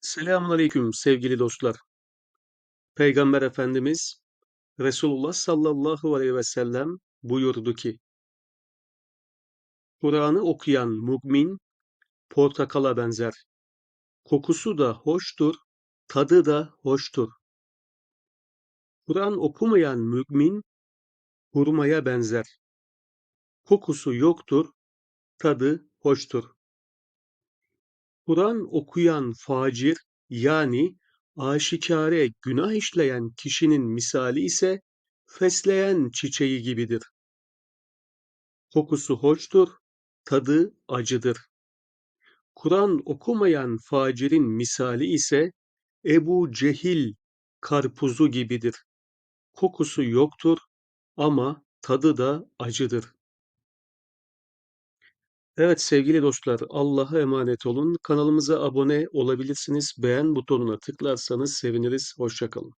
Selamünaleyküm sevgili dostlar. Peygamber Efendimiz Resulullah sallallahu aleyhi ve sellem buyurdu ki, Kur'an'ı okuyan mümin portakala benzer. Kokusu da hoştur, tadı da hoştur. Kur'an okumayan mümin hurmaya benzer. Kokusu yoktur, tadı hoştur. Kur'an okuyan facir yani aşikare günah işleyen kişinin misali ise fesleğen çiçeği gibidir. Kokusu hoştur, tadı acıdır. Kur'an okumayan facirin misali ise Ebu Cehil karpuzu gibidir. Kokusu yoktur ama tadı da acıdır. Evet sevgili dostlar, Allah'a emanet olun. Kanalımıza abone olabilirsiniz. Beğen butonuna tıklarsanız seviniriz. Hoşçakalın.